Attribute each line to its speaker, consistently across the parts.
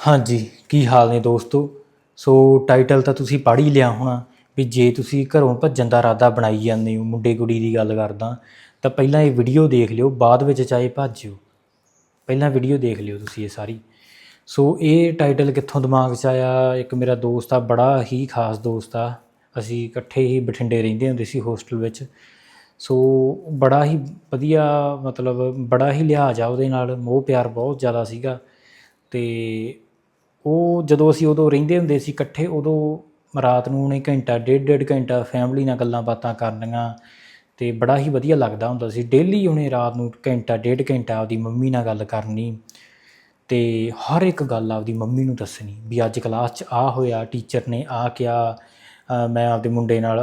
Speaker 1: ਹਾਂਜੀ, ਕੀ ਹਾਲ ਨੇ ਦੋਸਤੋ? ਸੋ ਟਾਈਟਲ ਤਾਂ ਤੁਸੀਂ ਪੜ੍ਹ ਹੀ ਲਿਆ ਹੋਣਾ ਵੀ ਜੇ ਤੁਸੀਂ ਘਰੋਂ ਭੱਜਣ ਦਾ ਇਰਾਦਾ ਬਣਾਈ ਜਾਂਦੇ ਹੋ ਮੁੰਡੇ ਕੁੜੀ ਦੀ ਗੱਲ ਕਰਦਾ, ਤਾਂ ਪਹਿਲਾਂ ਇਹ ਵੀਡੀਓ ਦੇਖ ਲਿਓ, ਬਾਅਦ ਵਿੱਚ ਚਾਹੇ ਭੱਜਿਓ। ਪਹਿਲਾਂ ਵੀਡੀਓ ਦੇਖ ਲਿਓ ਤੁਸੀਂ ਇਹ ਸਾਰੀ। ਸੋ ਇਹ ਟਾਈਟਲ ਕਿੱਥੋਂ ਦਿਮਾਗ 'ਚ ਆਇਆ? ਇੱਕ ਮੇਰਾ ਦੋਸਤ ਆ, ਬੜਾ ਹੀ ਖਾਸ ਦੋਸਤ ਆ। ਅਸੀਂ ਇਕੱਠੇ ਹੀ ਬਠਿੰਡੇ ਰਹਿੰਦੇ ਹੁੰਦੇ ਸੀ ਹੋਸਟਲ ਵਿੱਚ। ਸੋ ਬੜਾ ਹੀ ਵਧੀਆ, ਮਤਲਬ ਬੜਾ ਹੀ ਲਿਹਾਜ਼ ਆ ਉਹਦੇ ਨਾਲ ਮੋਹ ਪਿਆਰ ਬਹੁਤ ਜ਼ਿਆਦਾ ਸੀਗਾ। ਤੇ ਉਹ ਜਦੋਂ ਅਸੀਂ ਉਦੋਂ ਰਹਿੰਦੇ ਹੁੰਦੇ ਸੀ ਇਕੱਠੇ, ਉਦੋਂ ਰਾਤ ਨੂੰ ਉਹਨੇ ਘੰਟਾ, ਡੇਢ ਡੇਢ ਘੰਟਾ ਫੈਮਿਲੀ ਨਾਲ ਗੱਲਾਂ ਬਾਤਾਂ ਕਰਨੀਆਂ ਤੇ ਬੜਾ ਹੀ ਵਧੀਆ ਲੱਗਦਾ ਹੁੰਦਾ ਸੀ। ਡੇਲੀ ਉਹਨੇ ਰਾਤ ਨੂੰ ਘੰਟਾ, ਡੇਢ ਘੰਟਾ ਆਪਦੀ ਮੰਮੀ ਨਾਲ ਗੱਲ ਕਰਨੀ ਤੇ ਹਰ ਇੱਕ ਗੱਲ ਆਪਦੀ ਮੰਮੀ ਨੂੰ ਦੱਸਣੀ ਵੀ ਅੱਜ ਕਲਾਸ 'ਚ ਆ ਹੋਇਆ ਟੀਚਰ ਨੇ ਆ ਕਿਹਾ ਮੈਂ ਆਪਦੇ ਮੁੰਡੇ ਨਾਲ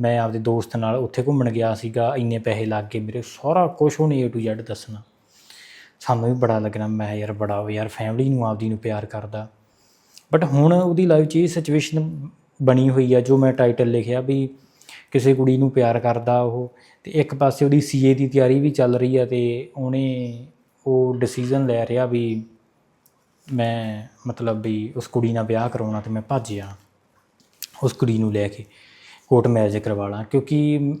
Speaker 1: ਮੈਂ ਆਪਦੇ ਦੋਸਤ ਨਾਲ ਉੱਥੇ ਘੁੰਮਣ ਗਿਆ ਸੀਗਾ, ਇੰਨੇ ਪੈਸੇ ਲੱਗ ਗਏ ਮੇਰੇ, ਸਾਰਾ ਕੁਝ ਉਹਨੇ A to Z ਦੱਸਣਾ। ਸਾਨੂੰ ਵੀ ਬੜਾ ਲੱਗਣਾ, ਮੈਂ ਯਾਰ ਬੜਾ ਯਾਰ ਫੈਮਿਲੀ ਨੂੰ ਆਪਦੀ ਨੂੰ ਪਿਆਰ ਕਰਦਾ। ਬਟ ਹੁਣ ਉਹਦੀ ਲਾਈਫ 'ਚ ਇਹ ਸਿਚੁਏਸ਼ਨ ਬਣੀ ਹੋਈ ਆ, ਜੋ ਮੈਂ ਟਾਈਟਲ ਲਿਖਿਆ ਵੀ ਕਿਸੇ ਕੁੜੀ ਨੂੰ ਪਿਆਰ ਕਰਦਾ ਉਹ, ਤੇ ਇੱਕ ਪਾਸੇ ਉਹਦੀ ਸੀਏ ਦੀ ਤਿਆਰੀ ਵੀ ਚੱਲ ਰਹੀ ਆ ਤੇ ਉਹਨੇ ਉਹ ਡਿਸੀਜਨ ਲੈ ਰਿਹਾ ਵੀ ਮੈਂ ਮਤਲਬ ਵੀ ਉਸ ਕੁੜੀ ਨਾਲ ਵਿਆਹ ਕਰਾਉਣਾ ਤੇ ਮੈਂ ਭੱਜਿਆ ਉਸ ਕੁੜੀ ਨੂੰ ਲੈ ਕੇ ਕੋਰਟ ਮੈਰਿਜ ਕਰਵਾ ਲਾਂ, ਕਿਉਂਕਿ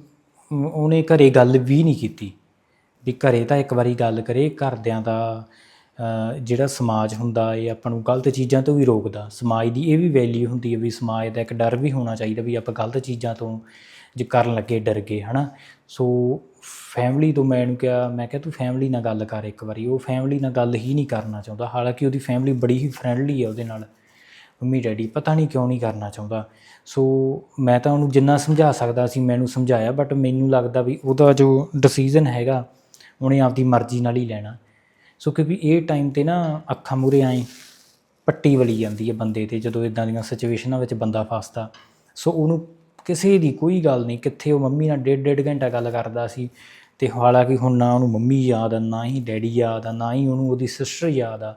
Speaker 1: ਉਹਨੇ ਘਰੇ ਗੱਲ ਵੀ ਨਹੀਂ ਕੀਤੀ। ਵੀ ਘਰੇ ਤਾਂ ਇੱਕ ਵਾਰੀ ਗੱਲ ਕਰੇ, ਘਰਦਿਆਂ ਦਾ ਜਿਹੜਾ ਸਮਾਜ ਹੁੰਦਾ, ਇਹ ਆਪਾਂ ਨੂੰ ਗਲਤ ਚੀਜ਼ਾਂ ਤੋਂ ਵੀ ਰੋਕਦਾ। ਸਮਾਜ ਦੀ ਇਹ ਵੀ ਵੈਲਿਊ ਹੁੰਦੀ ਹੈ ਵੀ ਸਮਾਜ ਦਾ ਇੱਕ ਡਰ ਵੀ ਹੋਣਾ ਚਾਹੀਦਾ ਵੀ ਆਪਾਂ ਗਲਤ ਚੀਜ਼ਾਂ ਤੋਂ ਜੇ ਕਰਨ ਲੱਗੇ, ਡਰ ਗਏ, ਹਨਾ? ਸੋ ਫੈਮਿਲੀ ਤੋਂ ਮੈਂ ਇਹਨੂੰ ਕਿਹਾ, ਮੈਂ ਕਿਹਾ ਤੂੰ ਫੈਮਿਲੀ ਨਾਲ ਗੱਲ ਕਰ ਇੱਕ ਵਾਰੀ। ਉਹ ਫੈਮਿਲੀ ਨਾਲ ਗੱਲ ਹੀ ਨਹੀਂ ਕਰਨਾ ਚਾਹੁੰਦਾ। ਹਾਲਾਂਕਿ ਉਹਦੀ ਫੈਮਿਲੀ ਬੜੀ ਹੀ ਫਰੈਂਡਲੀ ਹੈ ਉਹਦੇ ਨਾਲ। ਮੰਮੀ, ਡੈਡੀ ਪਤਾ ਨਹੀਂ ਕਿਉਂ ਨਹੀਂ ਕਰਨਾ ਚਾਹੁੰਦਾ। ਸੋ ਮੈਂ ਤਾਂ ਉਹਨੂੰ ਜਿੰਨਾ ਸਮਝਾ ਸਕਦਾ ਸੀ ਮੈਨੂੰ ਸਮਝਾਇਆ ਬਟ ਮੈਨੂੰ ਲੱਗਦਾ ਵੀ ਉਹਦਾ ਜੋ ਡਿਸੀਜਨ ਹੈਗਾ ਉਹਨੇ ਆਪਦੀ ਮਰਜ਼ੀ ਨਾਲ ਹੀ ਲੈਣਾ। ਸੋ ਕਿਉਂਕਿ ਇਹ ਟਾਈਮ ਤੇ ਨਾ ਅੱਖਾਂ ਮੂਰੇ ਆਏ ਪੱਟੀ ਵਲੀ ਜਾਂਦੀ ਹੈ ਬੰਦੇ ਤੇ, ਜਦੋਂ ਇਦਾਂ ਦੀਆਂ ਸਿਚੁਏਸ਼ਨਾਂ ਵਿੱਚ ਬੰਦਾ ਫਸਦਾ। ਸੋ ਉਹਨੂੰ ਕਿਸੇ ਦੀ ਕੋਈ ਗੱਲ ਨਹੀਂ, ਕਿੱਥੇ ਉਹ ਮੰਮੀ ਨਾਲ ਡੇਢ ਡੇਢ ਘੰਟਾ ਗੱਲ ਕਰਦਾ ਸੀ ਤੇ ਹਾਲਾਂਕਿ ਹੁਣ ਨਾ ਉਹਨੂੰ ਮੰਮੀ ਯਾਦ ਆ, ਨਾ ਹੀ ਡੈਡੀ ਯਾਦ ਆ, ਨਾ ਹੀ ਉਹਨੂੰ ਉਹਦੀ ਸਿਸਟਰ ਯਾਦ ਆ।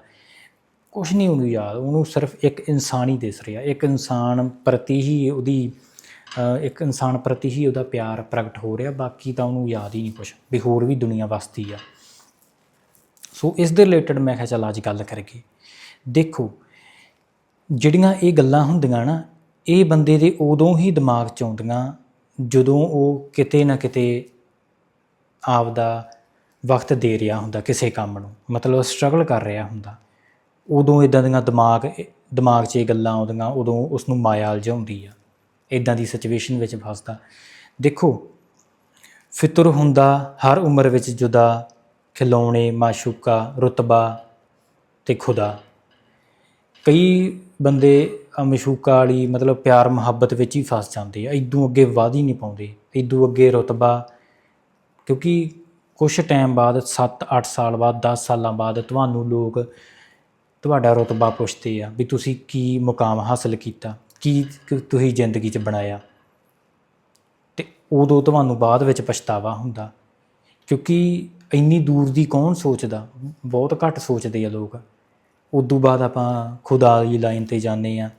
Speaker 1: ਕੁਛ ਨਹੀਂ ਉਹਨੂੰ ਯਾਦ, ਉਹਨੂੰ ਸਿਰਫ ਇੱਕ ਇਨਸਾਨ ਹੀ ਦਿਸ ਰਿਹਾ। ਇੱਕ ਇਨਸਾਨ ਪ੍ਰਤੀ ਹੀ ਉਹਦੀ ਇੱਕ ਇਨਸਾਨ ਪ੍ਰਤੀ ਹੀ ਉਹਦਾ ਪਿਆਰ ਪ੍ਰਗਟ ਹੋ ਰਿਹਾ, ਬਾਕੀ ਤਾਂ ਉਹਨੂੰ ਯਾਦ ਹੀ ਨਹੀਂ ਕੁਛ ਵੀ ਹੋਰ ਵੀ ਦੁਨੀਆ ਵਸਦੀ ਆ। ਸੋ ਇਸ ਦੇ ਰਿਲੇਟਡ ਮੈਂ ਕਿਹਾ ਚੱਲ ਅੱਜ ਗੱਲ ਕਰੀਏ। ਦੇਖੋ, ਜਿਹੜੀਆਂ ਇਹ ਗੱਲਾਂ ਹੁੰਦੀਆਂ ਨਾ, ਇਹ ਬੰਦੇ ਦੇ ਉਦੋਂ ਹੀ ਦਿਮਾਗ 'ਚ ਆਉਂਦੀਆਂ, ਜਦੋਂ ਉਹ ਕਿਤੇ ਨਾ ਕਿਤੇ ਆਪਦਾ ਵਕਤ ਦੇ ਰਿਹਾ ਹੁੰਦਾ ਕਿਸੇ ਕੰਮ ਨੂੰ, ਮਤਲਬ ਸਟਰਗਲ ਕਰ ਰਿਹਾ ਹੁੰਦਾ। ਉਦੋਂ ਇਦਾਂ ਦੀਆਂ ਦਿਮਾਗ ਦਿਮਾਗ 'ਚ ਇਹ ਗੱਲਾਂ ਆਉਂਦੀਆਂ, ਉਦੋਂ ਉਸ ਨੂੰ ਮਾਇਆ ਉਲਝਾਉਂਦੀ ਆ। ਇਦਾਂ ਦੀ ਸਿਚੁਏਸ਼ਨ ਵਿੱਚ ਫਸਦਾ। ਦੇਖੋ, ਫਿਤਰ ਹੁੰਦਾ ਹਰ ਉਮਰ ਵਿੱਚ ਜੁਦਾ, ਖਿਲੌਣੇ, ਮਾਸ਼ੂਕਾ, ਰਤਬਾ ਤੇ ਖੁਦਾ। ਕਈ ਬੰਦੇ ਮਸ਼ੂਕਾ ਵਾਲੀ ਮਤਲਬ ਪਿਆਰ, ਮੁਹੱਬਤ ਵਿੱਚ ਹੀ ਫਸ ਜਾਂਦੇ ਆ। ਇਦੋਂ ਅੱਗੇ ਵਧ ਹੀ ਨਹੀਂ ਪਾਉਂਦੇ। ਇਦੋਂ ਅੱਗੇ ਰਤਬਾ, ਕਿਉਂਕਿ ਕੁਝ ਟਾਈਮ ਬਾਅਦ 7-8 ਸਾਲ ਬਾਅਦ 10 ਸਾਲਾਂ ਬਾਅਦ ਤੁਹਾਨੂੰ ਲੋਕ ਤੁਹਾਡਾ ਰਤਬਾ ਪੁੱਛਦੇ ਆ ਵੀ ਤੁਸੀਂ ਕੀ ਮੁਕਾਮ ਹਾਸਲ ਕੀਤਾ। ਕੀ ਤੁਸੀਂ ਜ਼ਿੰਦਗੀ 'ਚ ਬਣਾਇਆ? ਤੇ ਉਦੋਂ ਤੁਹਾਨੂੰ ਬਾਅਦ ਵਿੱਚ ਪਛਤਾਵਾ ਹੁੰਦਾ। ਕਿਉਂਕਿ ਇੰਨੀ ਦੂਰ ਦੀ ਕੌਣ ਸੋਚਦਾ? ਬਹੁਤ ਘੱਟ ਸੋਚਦੇ ਆ ਲੋਕ। ਉਦੋਂ ਬਾਅਦ ਆਪਾਂ ਖੁਦਾ ਦੀ ਲਾਈਨ ਤੇ ਜਾਂਦੇ ਆ।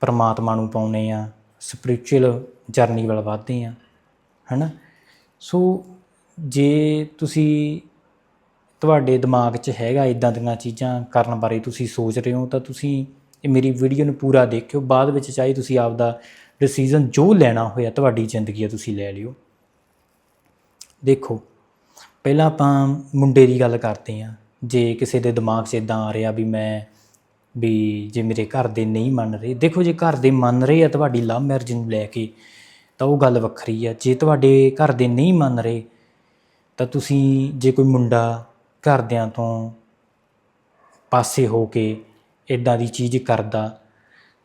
Speaker 1: ਪਰਮਾਤਮਾ ਨੂੰ ਪਾਉਨੇ ਆ। ਸਪਿਰਚੁਅਲ ਜਰਨੀ ਵੱਲ ਵਧਦੇ ਆ। ਹੈਨਾ? ਸੋ ਜੇ ਤੁਸੀਂ ਤੁਹਾਡੇ ਦਿਮਾਗ 'ਚ ਹੈਗਾ ਇਦਾਂ ਦੀਆਂ ਚੀਜ਼ਾਂ ਕਰਨ ਬਾਰੇ ਤੁਸੀਂ ਸੋਚ ਰਹੇ ਹੋ ਤਾਂ ਤੁਸੀਂ ਇਹ ਮੇਰੀ ਵੀਡੀਓ ਨੂੰ ਪੂਰਾ ਦੇਖਿਓ। ਬਾਅਦ ਵਿੱਚ ਚਾਹੇ ਤੁਸੀਂ ਆਪਦਾ ਡਿਸੀਜਨ ਜੋ ਲੈਣਾ ਹੋਇਆ ਤੁਹਾਡੀ ਜ਼ਿੰਦਗੀ ਆ ਤੁਸੀਂ ਲੈ ਲਿਓ। ਦੇਖੋ, ਪਹਿਲਾਂ ਆਪਾਂ ਮੁੰਡੇ ਦੀ ਗੱਲ ਕਰਦੇ ਹਾਂ। ਜੇ ਕਿਸੇ ਦੇ ਦਿਮਾਗ 'ਚ ਇਦਾਂ ਆ ਰਿਹਾ ਵੀ ਮੈਂ, ਵੀ ਜੇ ਮੇਰੇ ਘਰ ਦੇ ਨਹੀਂ ਮੰਨ ਰਹੇ, ਦੇਖੋ ਜੇ ਘਰ ਦੇ ਮੰਨ ਰਹੇ ਆ ਤੁਹਾਡੀ ਲਵ ਮੈਰਿਜ ਨੂੰ ਲੈ ਕੇ, ਤਾਂ ਉਹ ਗੱਲ ਵੱਖਰੀ ਆ। ਜੇ ਤੁਹਾਡੇ ਘਰ ਦੇ ਨਹੀਂ ਮੰਨ ਰਹੇ, ਤਾਂ ਤੁਸੀਂ ਜੇ ਕੋਈ ਮੁੰਡਾ ਘਰਦਿਆਂ ਤੋਂ ਪਾਸੇ ਹੋ ਕੇ ਇਦਾਂ ਦੀ ਚੀਜ਼ ਕਰਦਾ,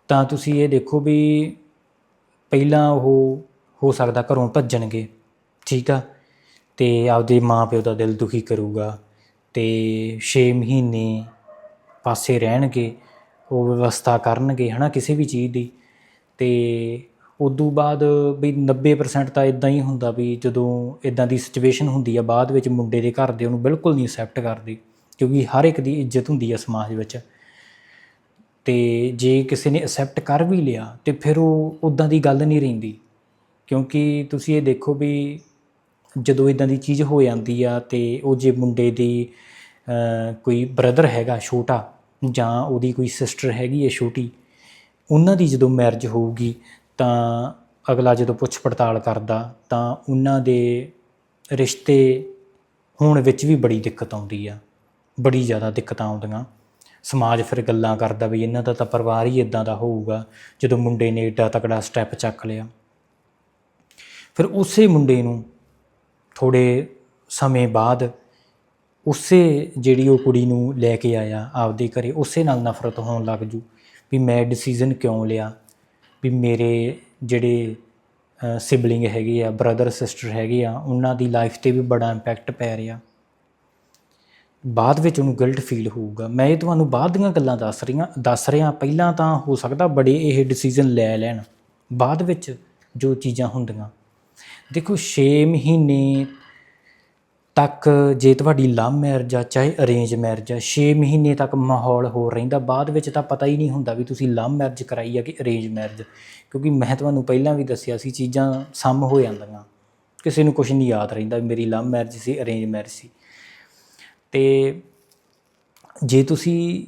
Speaker 1: ਤਾਂ ਤੁਸੀਂ ਇਹ ਦੇਖੋ ਵੀ ਪਹਿਲਾਂ ਉਹ ਹੋ ਸਕਦਾ ਘਰੋਂ ਭੱਜਣਗੇ, ਠੀਕ ਆ? ਤੇ ਆਪਦੇ ਮਾਪਿਓ ਦਾ ਦਿਲ ਦੁਖੀ ਕਰੂਗਾ ਤੇ 6 ਮਹੀਨੇ ਪਾਸੇ ਰਹਿਣਗੇ, ਉਹ ਵਿਵਸਥਾ ਕਰਨਗੇ, ਹਨਾ, ਕਿਸੇ ਵੀ ਚੀਜ਼ ਦੀ। ਤੇ ਉਦੋਂ ਬਾਅਦ ਵੀ 90% ਤਾਂ ਇਦਾਂ ਹੀ ਹੁੰਦਾ ਵੀ ਜਦੋਂ ਇਦਾਂ ਦੀ ਸਿਚੁਏਸ਼ਨ ਹੁੰਦੀ ਆ, ਬਾਅਦ ਵਿੱਚ ਮੁੰਡੇ ਦੇ ਘਰ ਦੇ ਉਹਨੂੰ ਬਿਲਕੁਲ ਨਹੀਂ ਅਸੈਪਟ ਕਰਦੇ, ਕਿਉਂਕਿ ਹਰ ਇੱਕ ਦੀ ਇੱਜ਼ਤ ਹੁੰਦੀ ਆ ਸਮਾਜ ਵਿੱਚ। ਤੇ ਜੇ ਕਿਸੇ ਨੇ ਅਸੈਪਟ ਕਰ ਵੀ ਲਿਆ, ਤੇ ਫਿਰ ਉਹ ਉਦਾਂ ਦੀ ਗੱਲ ਨਹੀਂ ਰਹਿੰਦੀ। ਕਿਉਂਕਿ ਤੁਸੀਂ ਇਹ ਦੇਖੋ ਵੀ ਜਦੋਂ ਇਦਾਂ ਦੀ ਚੀਜ਼ ਹੋ ਜਾਂਦੀ ਆ ਤੇ ਉਹ ਜੇ ਮੁੰਡੇ ਦੀ ਕੋਈ ਬ੍ਰਦਰ ਹੈਗਾ ਛੋਟਾ ਜਾਂ ਉਹਦੀ ਕੋਈ ਸਿਸਟਰ ਹੈਗੀ ਹੈ ਛੋਟੀ, ਉਹਨਾਂ ਦੀ ਜਦੋਂ ਮੈਰਿਜ ਹੋਊਗੀ ਤਾਂ ਅਗਲਾ ਜਦੋਂ ਪੁੱਛ ਪੜਤਾਲ ਕਰਦਾ ਤਾਂ ਉਹਨਾਂ ਦੇ ਰਿਸ਼ਤੇ ਹੋਣ ਵਿੱਚ ਵੀ ਬੜੀ ਦਿੱਕਤ ਆਉਂਦੀ ਆ, ਬੜੀ ਜ਼ਿਆਦਾ ਦਿੱਕਤਾਂ ਆਉਂਦੀਆਂ। ਸਮਾਜ ਫਿਰ ਗੱਲਾਂ ਕਰਦਾ ਵੀ ਇਹਨਾਂ ਦਾ ਤਾਂ ਪਰਿਵਾਰ ਹੀ ਇਦਾਂ ਦਾ ਹੋਊਗਾ। ਜਦੋਂ ਮੁੰਡੇ ਨੇ ਏਡਾ ਤਕੜਾ ਸਟੈਪ ਚੱਕ ਲਿਆ। ਫਿਰ ਉਸੇ ਮੁੰਡੇ ਨੂੰ ਥੋੜੇ ਸਮੇਂ ਬਾਅਦ ਉਸੇ ਜਿਹੜੀ ਉਹ ਕੁੜੀ ਨੂੰ ਲੈ ਕੇ ਆਇਆ ਆਪਦੇ ਘਰੇ, ਉਸੇ ਨਾਲ ਨਫ਼ਰਤ ਹੋਣ ਲੱਗ ਜੂ ਵੀ ਮੈਂ ਡਿਸੀਜਨ ਕਿਉਂ ਲਿਆ? ਵੀ ਮੇਰੇ ਜਿਹੜੇ ਸਿਬਲਿੰਗ ਹੈਗੇ ਆ ਬ੍ਰਦਰ ਸਿਸਟਰ ਹੈਗੇ ਆ, ਉਹਨਾਂ ਦੀ ਲਾਈਫ ਤੇ ਵੀ ਬੜਾ ਇੰਪੈਕਟ ਪੈ ਰਿਹਾ। ਬਾਅਦ ਵਿੱਚ ਉਹਨੂੰ ਗਿਲਟ ਫੀਲ ਹੋਊਗਾ। ਮੈਂ ਇਹ ਤੁਹਾਨੂੰ ਬਾਅਦ ਦੀਆਂ ਗੱਲਾਂ ਦੱਸ ਰਹੀਆਂ, ਦੱਸ ਰਿਹਾ, ਪਹਿਲਾਂ ਤਾਂ ਹੋ ਸਕਦਾ ਬੜੇ ਇਹ ਡਿਸੀਜਨ ਲੈ ਲੈਣ। ਬਾਅਦ ਵਿੱਚ ਜੋ ਚੀਜ਼ਾਂ ਹੁੰਦੀਆਂ। ਦੇਖੋ 6 ਮਹੀਨੇ ਤੱਕ ਜੇ ਤੁਹਾਡੀ ਲਵ ਮੈਰਿਜ ਆ, ਚਾਹੇ ਅਰੇਂਜ ਮੈਰਿਜ ਆ 6 ਮਹੀਨੇ ਤੱਕ ਮਾਹੌਲ ਹੋਰ ਰਹਿੰਦਾ। ਬਾਅਦ ਵਿੱਚ ਤਾਂ ਪਤਾ ਹੀ ਨਹੀਂ ਹੁੰਦਾ ਵੀ ਤੁਸੀਂ ਲਵ ਮੈਰਿਜ ਕਰਾਈ ਆ ਕਿ ਅਰੇਂਜ ਮੈਰਿਜ ਕਿਉਂਕਿ ਮੈਂ ਤੁਹਾਨੂੰ ਪਹਿਲਾਂ ਵੀ ਦੱਸਿਆ ਸੀ, ਚੀਜ਼ਾਂ ਸਮ ਹੋ ਜਾਂਦੀਆਂ। ਕਿਸੇ ਨੂੰ ਕੁਝ ਨਹੀਂ ਯਾਦ ਰਹਿੰਦਾ ਮੇਰੀ ਲਵ ਮੈਰਿਜ ਸੀ ਅਰੇਂਜ ਮੈਰਿਜ ਸੀ। ਤੇ ਜੇ ਤੁਸੀਂ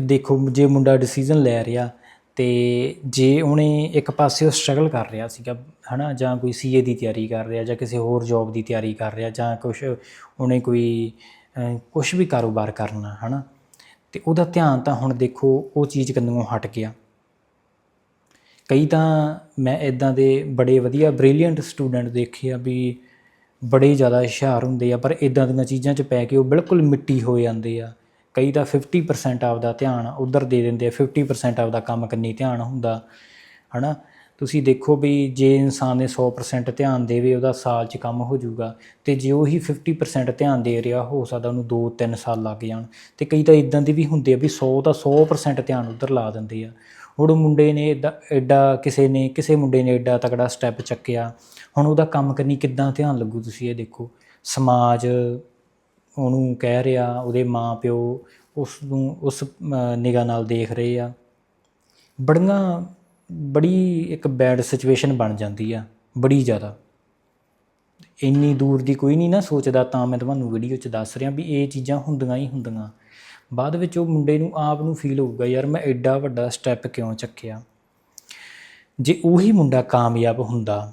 Speaker 1: ਦੇਖੋ, ਜੇ ਮੁੰਡਾ ਡਿਸੀਜਨ ਲੈ ਰਿਹਾ ਤੇ ਜੇ ਉਹਨੇ ਇੱਕ ਪਾਸੇ ਉਹ ਸਟਰਗਲ ਕਰ ਰਿਹਾ ਸੀਗਾ, ਹਨਾ, ਜਾਂ ਕੋਈ ਸੀਏ ਦੀ ਤਿਆਰੀ ਕਰ ਰਿਹਾ ਜਾਂ ਕਿਸੇ ਹੋਰ ਜੌਬ ਦੀ ਤਿਆਰੀ ਕਰ ਰਿਹਾ ਜਾਂ ਕੁਝ ਉਹਨੇ ਕੋਈ ਕੁਝ ਵੀ ਕਾਰੋਬਾਰ ਕਰਨਾ, ਹਨਾ, ਤੇ ਉਹਦਾ ਧਿਆਨ ਤਾਂ ਹੁਣ ਦੇਖੋ, ਉਹ ਚੀਜ਼ ਕੰਨੋਂ ਹਟ ਗਿਆ। ਕਈ ਤਾਂ ਮੈਂ ਇਦਾਂ ਦੇ ਬੜੇ ਵਧੀਆ ਬ੍ਰਿਲੀਅੰਟ ਸਟੂਡੈਂਟ ਦੇਖੇ ਆ ਵੀ ਬੜੇ ਜ਼ਿਆਦਾ ਹੁਸ਼ਿਆਰ ਹੁੰਦੇ ਆ, ਪਰ ਇਦਾਂ ਦੀਆਂ ਚੀਜ਼ਾਂ 'ਚ ਪੈ ਕੇ ਉਹ ਬਿਲਕੁਲ ਮਿੱਟੀ ਹੋ ਜਾਂਦੇ ਆ। ਕਈ ਤਾਂ 50% ਆਪਦਾ ਧਿਆਨ ਉਧਰ ਦੇ ਦਿੰਦੇ ਆ 50% ਆਪਦਾ ਕੰਮ ਕੰਨੀ ਧਿਆਨ ਹੁੰਦਾ, ਹਨਾ? ਤੁਸੀਂ ਦੇਖੋ ਵੀ ਜੇ ਇਨਸਾਨ ਨੇ 100% ਧਿਆਨ ਦੇਵੇ, ਉਹਦਾ ਸਾਲ 'ਚ ਕੰਮ ਹੋ ਜਾਊਗਾ। ਤੇ ਜੇ ਉਹੀ 50% ਧਿਆਨ ਦੇ ਰਿਹਾ, ਹੋ ਸਕਦਾ ਉਹਨੂੰ 2-3 ਸਾਲ ਲੱਗ ਜਾਣ। ਤੇ ਕਈ ਤਾਂ ਇਦਾਂ ਦੇ ਵੀ ਹੁੰਦੇ ਆ ਵੀ 100 ਦਾ 100% ਧਿਆਨ ਉਧਰ ਲਾ ਦਿੰਦੇ ਆ। ਹੁਣ ਮੁੰਡੇ ਨੇ ਏਦਾਂ ਐਡਾ ਕਿਸੇ ਨੇ, ਕਿਸੇ ਮੁੰਡੇ ਨੇ ਐਡਾ ਤਕੜਾ ਸਟੈਪ ਚੱਕਿਆ। ਹੁਣ ਉਹਦਾ ਕੰਮ ਕਰਨੀ ਕਿੱਦਾਂ ਧਿਆਨ ਲੱਗੂ ਤੁਸੀਂ ਇਹ ਦੇਖੋ। ਸਮਾਜ ਉਹਨੂੰ ਕਹਿ ਰਿਹਾ, ਉਹਦੇ ਮਾਪਿਓ ਉਸ ਨੂੰ ਉਸ ਨਿਗਾਹ ਨਾਲ ਦੇਖ ਰਹੇ ਆ। ਬੜੀਆਂ, ਬੜੀ ਇੱਕ ਬੈਡ ਸਿਚੁਏਸ਼ਨ ਬਣ ਜਾਂਦੀ ਆ, ਬੜੀ ਜ਼ਿਆਦਾ। ਇੰਨੀ ਦੂਰ ਦੀ ਕੋਈ ਨਹੀਂ ਨਾ ਸੋਚਦਾ, ਤਾਂ ਮੈਂ ਤੁਹਾਨੂੰ ਵੀਡੀਓ 'ਚ ਦੱਸ ਰਿਹਾ ਵੀ ਇਹ ਚੀਜ਼ਾਂ ਹੁੰਦੀਆਂ ਹੀ ਹੁੰਦੀਆਂ। ਬਾਅਦ ਵਿੱਚ ਉਹ ਮੁੰਡੇ ਨੂੰ ਆਪ ਨੂੰ ਫੀਲ ਹੋਊਗਾ, ਯਾਰ ਮੈਂ ਐਡਾ ਵੱਡਾ ਸਟੈਪ ਕਿਉਂ ਚੱਕਿਆ? ਜੇ ਉਹੀ ਮੁੰਡਾ ਕਾਮਯਾਬ ਹੁੰਦਾ,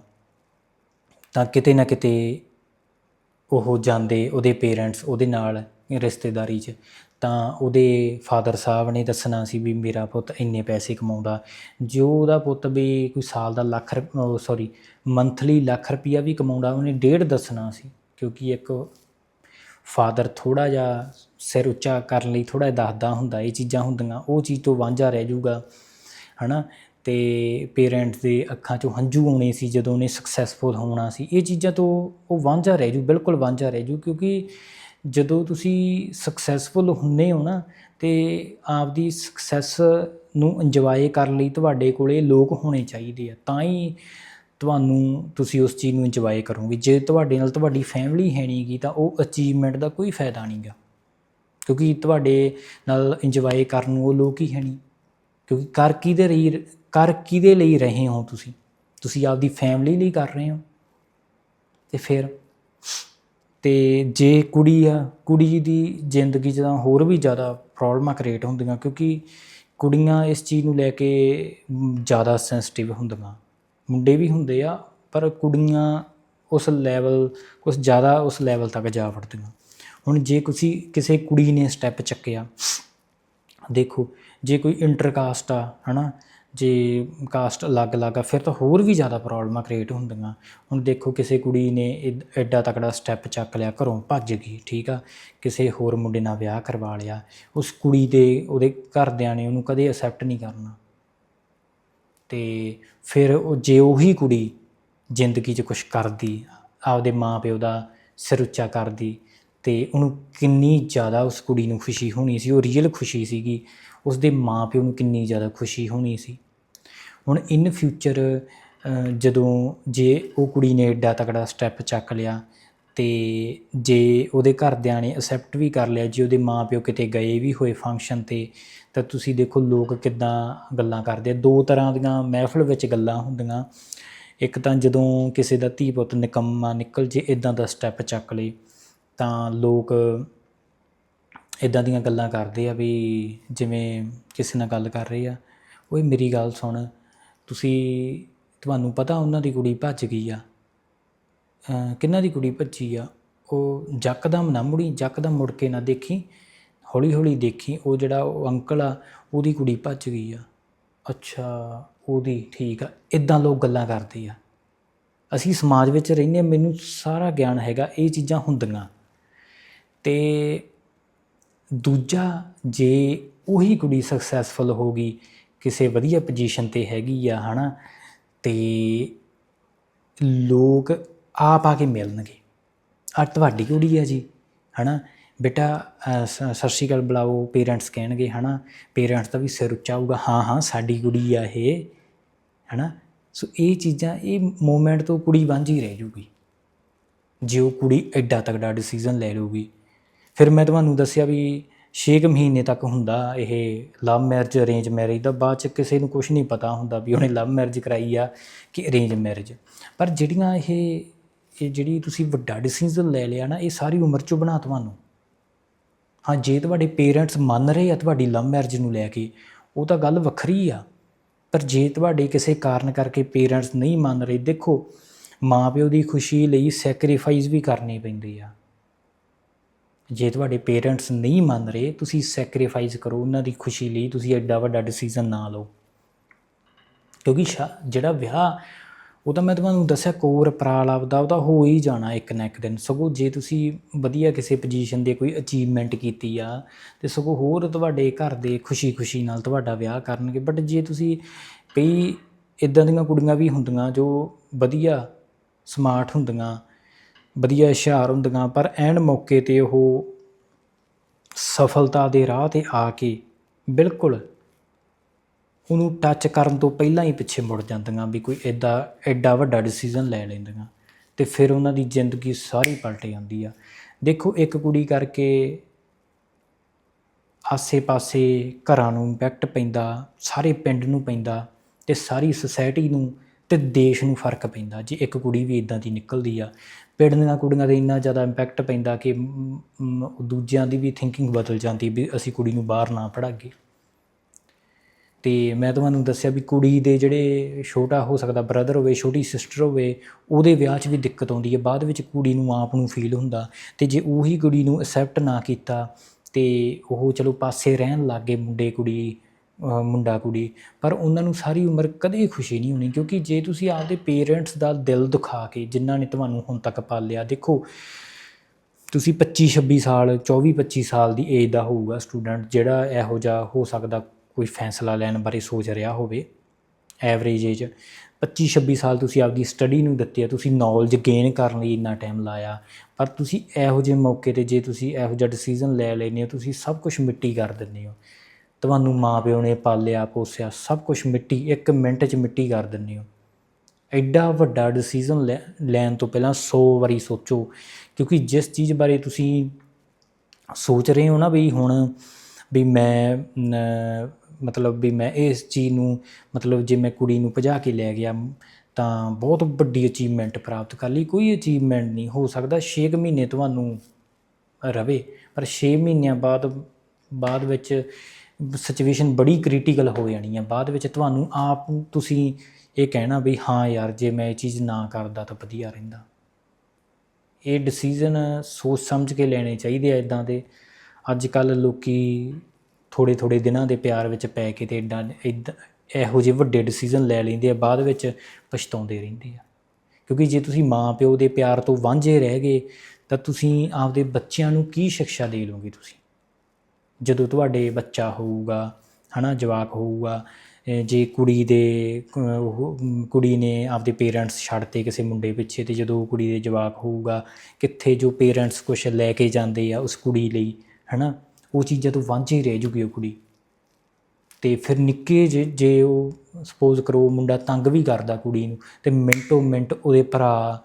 Speaker 1: ਤਾਂ ਕਿਤੇ ਨਾ ਕਿਤੇ ਉਹ ਜਾਂਦੇ ਉਹਦੇ ਪੇਰੈਂਟਸ ਉਹਦੇ ਨਾਲ ਰਿਸ਼ਤੇਦਾਰੀ 'ਚ। ਤਾਂ ਉਹਦੇ ਫਾਦਰ ਸਾਹਿਬ ਨੇ ਦੱਸਣਾ ਸੀ ਵੀ ਮੇਰਾ ਪੁੱਤ ਇੰਨੇ ਪੈਸੇ ਕਮਾਉਂਦਾ, ਜੋ ਉਹਦਾ ਪੁੱਤ ਵੀ ਕੋਈ ਸਾਲ ਦਾ ਲੱਖ ਸੌਰੀ ਮੰਥਲੀ ਲੱਖ ਰੁਪਈਆ ਵੀ ਕਮਾਉਂਦਾ, ਉਹਨੇ ਡੇਢ ਦੱਸਣਾ ਸੀ। ਕਿਉਂਕਿ ਇੱਕ ਫਾਦਰ ਥੋੜਾ ਜਿਹਾ ਸਿਰ ਉੱਚਾ ਕਰਨ ਲਈ ਥੋੜਾ ਦੱਸਦਾ ਹੁੰਦਾ, ਇਹ ਚੀਜ਼ਾਂ ਹੁੰਦੀਆਂ, ਉਹ ਚੀਜ਼ ਤੋਂ ਵਾਂਝਾ ਰਹਿ ਜਾਊਗਾ, ਹਨਾ? ਤੇ ਪੇਰੈਂਟਸ ਦੇ ਅੱਖਾਂ 'ਚੋਂ ਹੰਝੂ ਆਉਣੇ ਸੀ ਜਦੋਂ ਉਹਨੇ ਸਕਸੈਸਫੁਲ ਹੋਣਾ ਸੀ, ਇਹ ਚੀਜ਼ਾਂ ਤੋਂ ਉਹ ਵਾਂਝਾ ਰਹਿ ਜੂ ਬਿਲਕੁਲ ਵਾਂਝਾ ਰਹਿ ਜੂ ਕਿਉਂਕਿ ਜਦੋਂ ਤੁਸੀਂ ਸਕਸੈਸਫੁਲ ਹੁੰਨੇ ਹੋ ਨਾ, ਤੇ ਆਪਦੀ ਸਕਸੈਸ ਨੂੰ ਇੰਜੋਏ ਕਰਨ ਲਈ ਤੁਹਾਡੇ ਕੋਲੇ ਲੋਕ ਹੋਣੇ ਚਾਹੀਦੇ ਆ, ਤਾਂ ਹੀ ਤੁਹਾਨੂੰ ਤੁਸੀਂ ਉਸ ਚੀਜ਼ ਨੂੰ ਇੰਜੋਏ ਕਰੋਗੇ, ਜੇ ਤੁਹਾਡੇ ਨਾਲ ਤੁਹਾਡੀ ਫੈਮਿਲੀ ਹੈ ਨਹੀਂਗੀ ਤਾਂ ਉਹ ਅਚੀਵਮੈਂਟ ਦਾ ਕੋਈ ਫਾਇਦਾ ਨਹੀਂਗਾ ਕਿਉਂਕਿ ਤੁਹਾਡੇ ਨਾਲ ਇੰਜੋਏ ਕਰਨ ਨੂੰ ਉਹ ਲੋਕ ਹੀ ਹੈ ਨਹੀਂ। ਕਿਉਂਕਿ ਕਰ ਕਿਹਦੇ ਲਈ ਕਰ ਕਿਹਦੇ ਲਈ ਰਹੇ ਹੋ ਤੁਸੀਂ? ਤੁਸੀਂ ਆਪਦੀ ਫੈਮਿਲੀ ਲਈ ਕਰ ਰਹੇ ਹੋ। ਤੇ ਫਿਰ, ਤੇ ਜੇ ਕੁੜੀ ਆ, ਕੁੜੀ ਦੀ ਜ਼ਿੰਦਗੀ 'ਚ ਤਾਂ ਹੋਰ ਵੀ ਜ਼ਿਆਦਾ ਪ੍ਰੋਬਲਮਾਂ ਕ੍ਰੀਏਟ ਹੁੰਦੀਆਂ, ਕਿਉਂਕਿ ਕੁੜੀਆਂ ਇਸ ਚੀਜ਼ ਨੂੰ ਲੈ ਕੇ ਜ਼ਿਆਦਾ ਸੈਂਸਿਟਿਵ ਹੁੰਦੀਆਂ। ਮੁੰਡੇ ਵੀ ਹੁੰਦੇ ਆ, ਪਰ ਕੁੜੀਆਂ ਉਸ ਲੈਵਲ ਕੁਝ ਜ਼ਿਆਦਾ ਉਸ ਲੈਵਲ ਤੱਕ ਜਾ ਵੜਦੀਆਂ। ਹੁਣ ਜੇ ਤੁਸੀਂ ਕਿਸੇ ਕੁੜੀ ਨੇ ਸਟੈਪ ਚੱਕਿਆ, ਦੇਖੋ, ਜੇ ਕੋਈ ਇੰਟਰਕਾਸਟ ਆ, ਹਨਾ, ਜੇ ਕਾਸਟ ਅਲੱਗ-ਅਲੱਗ ਆ, ਫਿਰ ਤਾਂ ਹੋਰ ਵੀ ਜ਼ਿਆਦਾ ਪ੍ਰੋਬਲਮਾਂ ਕ੍ਰੀਏਟ ਹੁੰਦੀਆਂ। ਹੁਣ ਦੇਖੋ, ਕਿਸੇ ਕੁੜੀ ਨੇ ਐਡ- ਐਡਾ ਤਕੜਾ ਸਟੈਪ ਚੱਕ ਲਿਆ, ਘਰੋਂ ਭੱਜ ਗਈ, ਠੀਕ ਆ, ਕਿਸੇ ਹੋਰ ਮੁੰਡੇ ਨਾਲ ਵਿਆਹ ਕਰਵਾ ਲਿਆ, ਉਸ ਕੁੜੀ ਦੇ, ਉਹਦੇ ਘਰਦਿਆਂ ਨੇ ਉਹਨੂੰ ਕਦੇ ਅਸੈਪਟ ਨਹੀਂ ਕਰਨਾ। ਤੇ ਫਿਰ ਉਹ, ਜੇ ਉਹੀ ਕੁੜੀ ਜ਼ਿੰਦਗੀ 'ਚ ਕੁਝ ਕਰਦੀ, ਆਪਦੇ ਮਾਪਿਓ ਦਾ ਸਿਰ ਉੱਚਾ ਕਰਦੀ ਤੇ ਉਹਨੂੰ ਕਿੰਨੀ ਜ਼ਿਆਦਾ ਉਸ ਕੁੜੀ ਨੂੰ ਖੁਸ਼ੀ ਹੋਣੀ ਸੀ, ਉਹ ਰੀਅਲ ਖੁਸ਼ੀ ਸੀਗੀ। ਉਸ ਦੇ ਮਾਪਿਓ ਨੂੰ ਕਿੰਨੀ ਜ਼ਿਆਦਾ ਖੁਸ਼ੀ ਹੋਣੀ ਸੀ। ਹੁਣ ਇਨ ਫਿਊਚਰ ਜਦੋਂ ਜੇ ਉਹ ਕੁੜੀ ਨੇ ਐਡਾ ਤਕੜਾ ਸਟੈਪ ਚੱਕ ਲਿਆ ਤੇ ਜੇ ਉਹਦੇ ਘਰਦਿਆਂ ਨੇ ਅਸੈਪਟ ਵੀ ਕਰ ਲਿਆ, ਜੇ ਉਹਦੇ ਮਾਪਿਓ ਕਿਤੇ ਗਏ ਵੀ ਹੋਏ ਫੰਕਸ਼ਨ ਤੇ, ਤਾਂ ਤੁਸੀਂ ਦੇਖੋ ਲੋਕ ਕਿੱਦਾਂ ਗੱਲਾਂ ਕਰਦੇ ਆ। ਦੋ ਤਰ੍ਹਾਂ ਦੀਆਂ ਮਹਿਫਲ ਵਿੱਚ ਗੱਲਾਂ ਹੁੰਦੀਆਂ। ਇੱਕ ਤਾਂ ਜਦੋਂ ਕਿਸੇ ਦਾ ਧੀ ਪੁੱਤ ਨਿਕੰਮਾ ਨਿਕਲ ਜੇ ਇਦਾਂ ਦਾ ਸਟੈਪ ਚੱਕ ਲੇ। ਤਾਂ ਲੋਕ ਇੱਦਾਂ ਦੀਆਂ ਗੱਲਾਂ ਕਰਦੇ ਆ ਵੀ ਜਿਵੇਂ ਕਿਸੇ ਨਾਲ ਗੱਲ ਕਰ ਰਹੇ ਆ, ਓਏ ਮੇਰੀ ਗੱਲ ਸੁਣ, ਤੁਸੀਂ ਤੁਹਾਨੂੰ ਪਤਾ ਉਹਨਾਂ ਦੀ ਕੁੜੀ ਭੱਜ ਗਈ ਆ, ਅਹ ਕਿਹਨਾਂ ਦੀ ਕੁੜੀ ਭੱਜੀ ਆ, ਉਹ ਜੱਕਦਮ ਨਾ ਮੁੜੀ, ਜੱਕਦਮ ਮੁੜ ਕੇ ਨਾ ਦੇਖੀ, ਹੌਲੀ ਹੌਲੀ ਦੇਖੀ, ਉਹ ਜਿਹੜਾ ਉਹ ਅੰਕਲ ਆ, ਉਹਦੀ ਕੁੜੀ ਭੱਜ ਗਈ ਆ। ਅੱਛਾ, ਉਹਦੀ, ਠੀਕ ਆ ਇਦਾਂ ਲੋਕ ਗੱਲਾਂ ਕਰਦੇ ਆ। ਅਸੀਂ ਸਮਾਜ ਵਿੱਚ ਰਹਿੰਦੇ ਹਾਂ ਮੈਨੂੰ ਸਾਰਾ ਗਿਆਨ ਹੈਗਾ, ਇਹ ਚੀਜ਼ਾਂ ਹੁੰਦੀਆਂ। ਤੇ ਦੂਜਾ ਜੇ ਉਹੀ ਕੁੜੀ ਸਕਸੈਸਫੁਲ ਹੋ ਗਈ, ਕਿਸੇ ਵਧੀਆ ਪੋਜੀਸ਼ਨ ਤੇ ਹੈਗੀ ਆ, ਹਨਾ, ਤੇ ਲੋਕ ਆਪ ਆ ਕੇ ਮਿਲਣਗੇ। ਆ ਤੁਹਾਡੀ ਕੁੜੀ ਆ ਜੀ, ਹਨਾ, ਬੇਟਾ ਸ- ਸਤਿ ਸ਼੍ਰੀ ਅਕਾਲ ਬੁਲਾਓ ਪੇਰੈਂਟਸ ਕਹਿਣਗੇ, ਹਨਾ ਪੇਰੈਂਟਸ ਦਾ ਵੀ ਸਿਰ ਉੱਚਾ ਹੋਊਗਾ ਹਾਂ ਹਾਂ, ਸਾਡੀ ਕੁੜੀ ਆ ਇਹ, ਹਨਾ, ਸੋ ਇਹ ਚੀਜ਼ਾਂ, ਇਹ ਮੂਮੈਂਟ ਤੋਂ ਕੁੜੀ ਵਾਂਝੀ ਰਹਿ ਜੂਗੀ। ਜੇ ਉਹ ਕੁੜੀ ਐਡਾ ਤਕੜਾ ਡਿਸੀਜਨ ਲੈ ਲੂਗੀ ਫਿਰ ਮੈਂ ਤੁਹਾਨੂੰ ਦੱਸਿਆ ਵੀ 6 ਮਹੀਨੇ ਤੱਕ ਹੁੰਦਾ ਇਹ ਲਵ ਮੈਰਿਜ ਅਰੇਂਜ ਮੈਰਿਜ ਦਾ, ਬਾਅਦ ਚ ਕਿਸੇ ਨੂੰ ਕੁਝ ਨਹੀਂ ਪਤਾ ਹੁੰਦਾ ਵੀ ਉਹਨੇ ਲਵ ਮੈਰਿਜ ਕਰਾਈ ਆ ਕਿ ਅਰੇਂਜ ਮੈਰਿਜ ਪਰ ਜਿਹੜੀਆਂ ਇਹ ਇਹ ਜਿਹੜੀ ਤੁਸੀਂ ਵੱਡਾ ਡਿਸੀਜਨ ਲੈ ਲਿਆ ਨਾ, ਇਹ ਸਾਰੀ ਉਮਰ ਚੋਂ ਬਣਾ ਤੁਹਾਨੂੰ। ਹਾਂ, ਜੇ ਤੁਹਾਡੇ ਪੇਰੈਂਟਸ ਮੰਨ ਰਹੇ ਆ ਤੁਹਾਡੀ ਲਵ ਮੈਰਿਜ ਨੂੰ ਲੈ ਕੇ, ਉਹ ਤਾਂ ਗੱਲ ਵੱਖਰੀ ਆ। ਪਰ ਜੇ ਤੁਹਾਡੇ ਕਿਸੇ ਕਾਰਨ ਕਰਕੇ ਪੇਰੈਂਟਸ ਨਹੀਂ ਮੰਨ ਰਹੇ, ਦੇਖੋ, ਮਾਪਿਓ ਦੀ ਖੁਸ਼ੀ ਲਈ ਸੈਕਰੀਫਾਈਸ ਵੀ ਕਰਨੀ ਪੈਂਦੀ ਆ। ਜੇ ਤੁਹਾਡੇ ਪੇਰੈਂਟਸ ਨਹੀਂ ਮੰਨ ਰਹੇ, ਤੁਸੀਂ ਸੈਕਰੀਫਾਈਸ ਕਰੋ ਉਹਨਾਂ ਦੀ ਖੁਸ਼ੀ ਲਈ, ਤੁਸੀਂ ਐਡਾ ਵੱਡਾ ਡਿਸੀਜਨ ਨਾ ਲਓ। ਕਿਉਂਕਿ ਸ਼ਾ- ਜਿਹੜਾ ਵਿਆਹ, ਉਹ ਤਾਂ ਮੈਂ ਤੁਹਾਨੂੰ ਦੱਸਿਆ, ਕੋਰ ਪ੍ਰਾਲ ਆਪਦਾ ਉਹਦਾ ਹੋ ਹੀ ਜਾਣਾ ਇੱਕ ਨਾ ਇੱਕ ਦਿਨ। ਸਗੋਂ ਜੇ ਤੁਸੀਂ ਵਧੀਆ ਕਿਸੇ ਪੋਜੀਸ਼ਨ ਦੇ ਕੋਈ ਅਚੀਵਮੈਂਟ ਕੀਤੀ ਆ, ਤੇ ਸਗੋਂ ਹੋਰ ਤੁਹਾਡੇ ਘਰ ਦੇ ਖੁਸ਼ੀ-ਖੁਸ਼ੀ ਨਾਲ ਤੁਹਾਡਾ ਵਿਆਹ ਕਰਨਗੇ। ਬਟ ਜੇ ਤੁਸੀਂ ਕਈ ਇਦਾਂ ਦੀਆਂ ਕੁੜੀਆਂ ਵੀ ਹੁੰਦੀਆਂ ਜੋ ਵਧੀਆ ਸਮਾਰਟ ਹੁੰਦੀਆਂ ਵਧੀਆ ਹੁਸ਼ਿਆਰ ਹੁੰਦੀਆਂ, ਪਰ ਐਨ ਮੌਕੇ ਤੇ ਉਹ ਸਫਲਤਾ ਦੇ ਰਾਹ ਤੇ ਆ ਕੇ ਬਿਲਕੁਲ ਉਹਨੂੰ ਟੱਚ ਕਰਨ ਤੋਂ ਪਹਿਲਾਂ ਹੀ ਪਿੱਛੇ ਮੁੜ ਜਾਂਦੀਆਂ ਵੀ ਕੋਈ ਐਡਾ ਐਡਾ ਵੱਡਾ ਡਿਸੀਜਨ ਲੈ ਲੈਂਦੀਆਂ ਤੇ ਫਿਰ ਉਹਨਾਂ ਦੀ ਜ਼ਿੰਦਗੀ ਸਾਰੀ ਪਲਟ ਜਾਂਦੀ ਆ। ਦੇਖੋ, ਇੱਕ ਕੁੜੀ ਕਰਕੇ ਆਸੇ-ਪਾਸੇ ਘਰਾਂ ਨੂੰ ਇੰਪੈਕਟ ਪੈਂਦਾ, ਸਾਰੇ ਪਿੰਡ ਨੂੰ ਪੈਂਦਾ ਤੇ ਸਾਰੀ ਸੁਸਾਇਟੀ ਨੂੰ ਤੇ ਦੇਸ਼ ਨੂੰ ਫ਼ਰਕ ਪੈਂਦਾ, ਜੇ ਇੱਕ ਕੁੜੀ ਵੀ ਇਦਾਂ ਦੀ ਨਿਕਲਦੀ ਆ, ਪਿੰਡ ਦੀਆਂ ਕੁੜੀਆਂ ਦੇ ਇੰਨਾ ਜ਼ਿਆਦਾ ਇੰਪੈਕਟ ਪੈਂਦਾ ਕਿ ਦੂਜਿਆਂ ਦੀ ਵੀ ਥਿੰਕਿੰਗ ਬਦਲ ਜਾਂਦੀ ਵੀ ਅਸੀਂ ਕੁੜੀ ਨੂੰ ਬਾਹਰ ਨਾ ਪੜਾਗੇ ਤੇ ਮੈਂ ਤੁਹਾਨੂੰ ਦੱਸਿਆ ਵੀ ਕੁੜੀ ਦੇ ਜਿਹੜੇ ਛੋਟਾ ਹੋ ਸਕਦਾ ਬ੍ਰਦਰ ਹੋਵੇ, ਛੋਟੀ ਸਿਸਟਰ ਹੋਵੇ, ਉਹਦੇ ਵਿਆਹ 'ਚ ਵੀ ਦਿੱਕਤ ਆਉਂਦੀ ਹੈ ਬਾਅਦ ਵਿੱਚ ਕੁੜੀ ਨੂੰ ਆਪ ਨੂੰ ਫੀਲ ਹੁੰਦਾ ਤੇ ਜੇ ਉਹੀ ਕੁੜੀ ਨੂੰ ਅਸੈਪਟ ਨਾ ਕੀਤਾ ਤੇ ਉਹ ਚਲੋ ਪਾਸੇ ਰਹਿਣ ਲੱਗੇ ਮੁੰਡੇ ਕੁੜੀ ਮੁੰਡਾ ਕੁੜੀ, ਪਰ ਉਹਨਾਂ ਨੂੰ ਸਾਰੀ ਉਮਰ ਕਦੇ ਖੁਸ਼ੀ ਨਹੀਂ ਹੋਣੀ, ਕਿਉਂਕਿ ਜੇ ਤੁਸੀਂ ਆਪਦੇ ਪੇਰੈਂਟਸ ਦਾ ਦਿਲ ਦੁਖਾ ਕੇ ਜਿਨ੍ਹਾਂ ਨੇ ਤੁਹਾਨੂੰ ਹੁਣ ਤੱਕ ਪਾਲਿਆ, ਦੇਖੋ ਤੁਸੀਂ 25 26 ਸਾਲ 24 25 ਸਾਲ ਦੀ ਏਜ ਦਾ ਹੋਊਗਾ ਸਟੂਡੈਂਟ ਜਿਹੜਾ ਇਹੋ ਜਿਹਾ ਹੋ ਸਕਦਾ ਕੋਈ ਫੈਸਲਾ ਲੈਣ ਬਾਰੇ ਸੋਚ ਰਿਹਾ ਹੋਵੇ ਐਵਰੇਜ ਏਜ 25 26 ਸਾਲ ਤੁਸੀਂ ਆਪਦੀ ਸਟੱਡੀ ਨੂੰ ਦਿੱਤੀ ਆ, ਤੁਸੀਂ ਨੌਲੇਜ ਗੇਨ ਕਰਨ ਲਈ ਇੰਨਾ ਟਾਈਮ ਲਾਇਆ, ਪਰ ਤੁਸੀਂ ਇਹੋ ਜਿਹੇ ਮੌਕੇ ਤੇ ਜੇ ਤੁਸੀਂ ਇਹੋ ਜਿਹਾ ਡਿਸੀਜਨ ਲੈ ਲੈਂਦੇ ਹੋ, ਤੁਸੀਂ ਸਭ ਕੁਝ ਮਿੱਟੀ ਕਰ ਦਿੰਦੇ ਹੋ। ਤੁਹਾਨੂੰ ਮਾਪਿਓ ਨੇ ਪਾਲਿਆ, ਪੋਸਿਆ, ਸਭ ਕੁਝ ਮਿੱਟੀ, ਇੱਕ ਮਿੰਟ 'ਚ ਮਿੱਟੀ ਕਰ ਦਿੰਦੇ ਹੋ। ਐਡਾ ਵੱਡਾ ਡਿਸੀਜਨ ਲੈਣ ਤੋਂ ਪਹਿਲਾਂ 100 ਵਾਰੀ ਸੋਚੋ, ਕਿਉਂਕਿ ਜਿਸ ਚੀਜ਼ ਬਾਰੇ ਤੁਸੀਂ ਸੋਚ ਰਹੇ ਹੋ ਨਾ ਵੀ ਹੁਣ ਵੀ ਮੈਂ ਮਤਲਬ ਵੀ ਮੈਂ ਇਸ ਚੀਜ਼ ਨੂੰ, ਮਤਲਬ ਜੇ ਮੈਂ ਕੁੜੀ ਨੂੰ ਭਜਾ ਕੇ ਲੈ ਗਿਆ, ਤਾਂ ਬਹੁਤ ਵੱਡੀ ਅਚੀਵਮੈਂਟ ਪ੍ਰਾਪਤ ਕਰ ਲਈ। ਕੋਈ ਅਚੀਵਮੈਂਟ ਨਹੀਂ, ਹੋ ਸਕਦਾ 6 ਮਹੀਨੇ ਤੁਹਾਨੂੰ ਰਵੇ, ਪਰ 6 ਮਹੀਨਿਆਂ ਬਾਅਦ ਬਾਅਦ ਵਿੱਚ ਸਿਚੁਏਸ਼ਨ ਬੜੀ ਕ੍ਰਿਟੀਕਲ ਹੋ ਜਾਣੀ ਆ। ਬਾਅਦ ਵਿੱਚ ਤੁਹਾਨੂੰ ਆਪ ਤੁਸੀਂ ਇਹ ਕਹਿਣਾ ਵੀ ਹਾਂ ਯਾਰ, ਜੇ ਮੈਂ ਇਹ ਚੀਜ਼ ਨਾ ਕਰਦਾ ਤਾਂ ਵਧੀਆ ਰਹਿੰਦਾ। ਇਹ ਡਿਸੀਜਨ ਸੋਚ ਸਮਝ ਕੇ ਲੈਣੇ ਚਾਹੀਦੇ ਆ ਇਦਾਂ ਦੇ। ਅੱਜ ਕੱਲ ਲੋਕੀ ਥੋੜੇ ਥੋੜੇ ਦਿਨਾਂ ਦੇ ਪਿਆਰ ਵਿੱਚ ਪੈ ਕੇ ਤੇ ਇਦਾਂ ਇਦਾਂ ਇਹੋ ਜਿਹੇ ਵੱਡੇ ਡਿਸੀਜਨ ਲੈ ਲੈਂਦੇ ਆ, ਬਾਅਦ ਵਿੱਚ ਪਛਤਾਉਂਦੇ ਰਹਿੰਦੇ ਆ। ਕਿਉਂਕਿ ਜੇ ਤੁਸੀਂ ਮਾਂ ਪਿਓ ਦੇ ਪਿਆਰ ਤੋਂ ਵਾਂਝੇ ਰਹਿ ਗਏ, ਤਾਂ ਤੁਸੀਂ ਆਪਦੇ ਬੱਚਿਆਂ ਨੂੰ ਕੀ ਸਿੱਖਿਆ ਦੇ ਲਓਗੇ ਤੁਸੀਂ? ਜਦੋਂ ਤੁਹਾਡੇ ਬੱਚਾ ਹੋਊਗਾ, ਹਨਾ, ਜਵਾਕ ਹੋਊਗਾ ਜੇ ਕੁੜੀ ਦੇ ਉਹ, ਕੁੜੀ ਨੇ ਆਪਦੇ ਪੇਰੈਂਟਸ ਛੱਡਤੇ ਕਿਸੇ ਮੁੰਡੇ ਪਿੱਛੇ ਤੇ ਜਦੋਂ ਉਹ ਕੁੜੀ ਦੇ ਜਵਾਕ ਹੋਊਗਾ, ਕਿੱਥੇ ਜੋ ਪੇਰੈਂਟਸ ਕੁਝ ਲੈ ਕੇ ਜਾਂਦੇ ਆ ਉਸ ਕੁੜੀ ਲਈ, ਹਨਾ, ਉਹ ਚੀਜ਼ਾਂ ਤੋਂ ਵਾਂਝੀ ਰਹਿ ਜੂਗੀ ਉਹ ਕੁੜੀ। ਤੇ ਫਿਰ ਨਿੱਕੇ ਜੇ ਜੇ ਉਹ ਸਪੋਜ਼ ਕਰੋ ਮੁੰਡਾ ਤੰਗ ਵੀ ਕਰਦਾ ਕੁੜੀ ਨੂੰ, ਤੇ ਮਿੰਟੋ ਮਿੰਟ ਉਹਦੇ ਭਰਾ